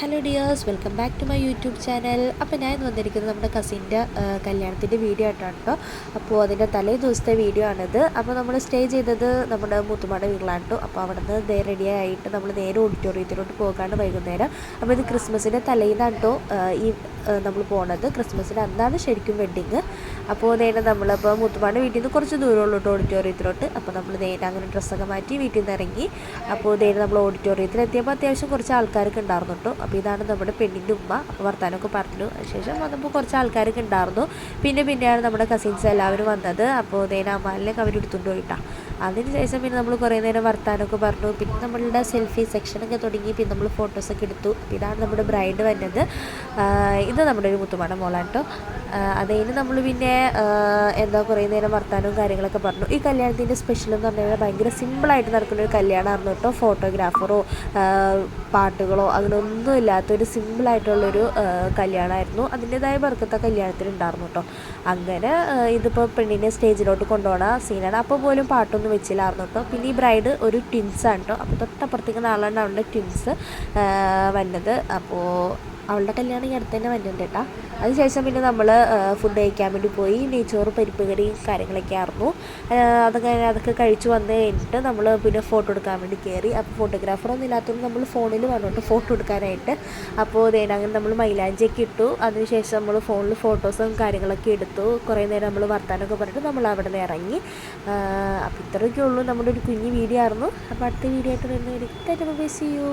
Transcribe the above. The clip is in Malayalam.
Hello dears welcome back to my YouTube channel അപ്പോൾ ഞാൻ വന്നിരിക്കുന്നത് നമ്മുടെ കസിന്റെ കല്യാണത്തിന്റെ വീഡിയോ ആയിട്ടാണ് കേട്ടോ അപ്പോൾ അതിന്റെ തലേ ദിവസത്തെ വീഡിയോ ആണിത്. അപ്പോൾ നമ്മൾ സ്റ്റേ ചെയ്തത് നമ്മുടെ മുത്തുമാട് വീട്ടിലാണ് കേട്ടോ അപ്പോൾ അവിടെ നിന്ന് നേരെ റെഡി ആയിട്ട് നമ്മൾ നേരെ ഓഡിറ്റോറിയത്തിലോട്ട് പോകാണ്ട് വൈകുന്നേരം. അപ്പോൾ ഇത് ക്രിസ്മസിന്റെ തലേന്നാണ് കേട്ടോ ഈ നമ്മൾ പോണത് ക്രിസ്മസിന്റെ അന്നാണ് ശരിക്കും വെഡ്ഡിങ് അപ്പോൾ നേരെ നമ്മളിപ്പോൾ മുത്തുമാട് വീട്ടിൽ നിന്ന് കുറച്ച് ദൂരമുള്ളൂട്ട് ഓഡിറ്റോറിയത്തിലോട്ട് അപ്പോൾ നമ്മൾ നേരെ അങ്ങനെ ഡ്രസ്സൊക്കെ മാറ്റി വീട്ടിൽ നിന്ന് ഇറങ്ങി. അപ്പോൾ നേരെ നമ്മൾ ഓഡിറ്റോറിയത്തിൽ എത്തിയപ്പോൾ അത്യാവശ്യം കുറച്ച് ആൾക്കാരൊക്കെ ഉണ്ടായിരുന്നു കേട്ടോ. അപ്പോൾ ഇതാണ് നമ്മുടെ പെണ്ണിന്റെ ഉമ്മ. വർത്താനമൊക്കെ പറഞ്ഞു. അതിനുശേഷം വന്നപ്പോൾ കുറച്ച് ആൾക്കാരൊക്കെ ഉണ്ടായിരുന്നു. പിന്നെ പിന്നെയാണ് നമ്മുടെ കസിൻസ് എല്ലാവരും വന്നത്. അപ്പോൾ നേരെ അമ്മാലിനൊക്കെ അവരെടുത്തുകൊണ്ട് പോയിട്ടാണ് അതിന് ശേഷം പിന്നെ നമ്മൾ കുറേ നേരം വർത്താനമൊക്കെ പറഞ്ഞു. പിന്നെ നമ്മളുടെ സെൽഫി സെക്ഷനൊക്കെ തുടങ്ങി. പിന്നെ നമ്മൾ ഫോട്ടോസൊക്കെ എടുത്തു. ഇതാണ് നമ്മുടെ ബ്രൈഡ് വന്നത്. ഇത് നമ്മുടെ ഒരു മുത്തുമാട മോളാട്ടോ. അതിന് നമ്മൾ പിന്നെ എന്താ കുറേ നേരം വർത്താനവും കാര്യങ്ങളൊക്കെ പറഞ്ഞു. ഈ കല്യാണത്തിന്റെ സ്പെഷ്യൽ എന്ന് പറഞ്ഞു കഴിഞ്ഞാൽ ഭയങ്കര സിമ്പിളായിട്ട് നടക്കുന്ന ഒരു കല്യാണമായിരുന്നു കേട്ടോ. ഫോട്ടോഗ്രാഫറോ പാട്ടുകളോ അങ്ങനെ ഒന്നും ഇല്ലാത്തൊരു സിമ്പിളായിട്ടുള്ളൊരു കല്യാണമായിരുന്നു. അതിന്റെതായ ബർക്കത്തെ കല്യാണത്തിൽ ഉണ്ടായിരുന്നു കേട്ടോ. അങ്ങനെ ഇതിപ്പോൾ പെണ്ണിനെ സ്റ്റേജിലോട്ട് കൊണ്ടുപോകണ സീനാണ് അപ്പോൾ പോലും പാട്ടൊന്നും വെച്ചില്ലായിരുന്നു. കേട്ടോ പിന്നെ ഈ ബ്രൈഡ് ഒരു ട്വിൻസാണ് കേട്ടോ അപ്പോൾ തൊട്ടപ്പുറത്തേക്ക് നാളാണ് അവളുടെ ട്വിൻസ് വന്നത്. അപ്പോൾ അവളുടെ കല്യാണം ഈ അടുത്ത് തന്നെ വരുന്നുണ്ട് കേട്ടോ അതിനുശേഷം പിന്നെ നമ്മൾ ഫുഡ് കഴിക്കാൻ വേണ്ടി പോയി. നെയ്ച്ചോറ് പരിപ്പ് കറിയും കാര്യങ്ങളൊക്കെ ആയിരുന്നു. അതൊക്കെ അതൊക്കെ കഴിച്ചു വന്ന് കഴിഞ്ഞിട്ട് നമ്മൾ പിന്നെ ഫോട്ടോ എടുക്കാൻ വേണ്ടി കയറി അപ്പോൾ ഫോട്ടോഗ്രാഫറൊന്നും ഇല്ലാത്തതുകൊണ്ട് നമ്മൾ ഫോണിൽ വന്നിട്ട് ഫോട്ടോ എടുക്കാനായിട്ട്. അപ്പോൾ ഇതേനെ അങ്ങനെ നമ്മൾ മൈലാഞ്ചിയൊക്കെ ഇട്ടു. അതിനുശേഷം നമ്മൾ ഫോണിൽ ഫോട്ടോസും കാര്യങ്ങളൊക്കെ എടുത്തു. കുറേ നേരം നമ്മൾ വർത്താനമൊക്കെ പറഞ്ഞിട്ട് നമ്മൾ അവിടെ നിന്ന് ഇറങ്ങി. അപ്പോൾ ഇത്രയൊക്കെ ഉള്ളൂ. നമ്മുടെ ഒരു കുഞ്ഞു വീഡിയോ ആയിരുന്നു. അപ്പോൾ അടുത്ത വീഡിയോ ആയിട്ട് വരുന്നവർ ബൈ സി യു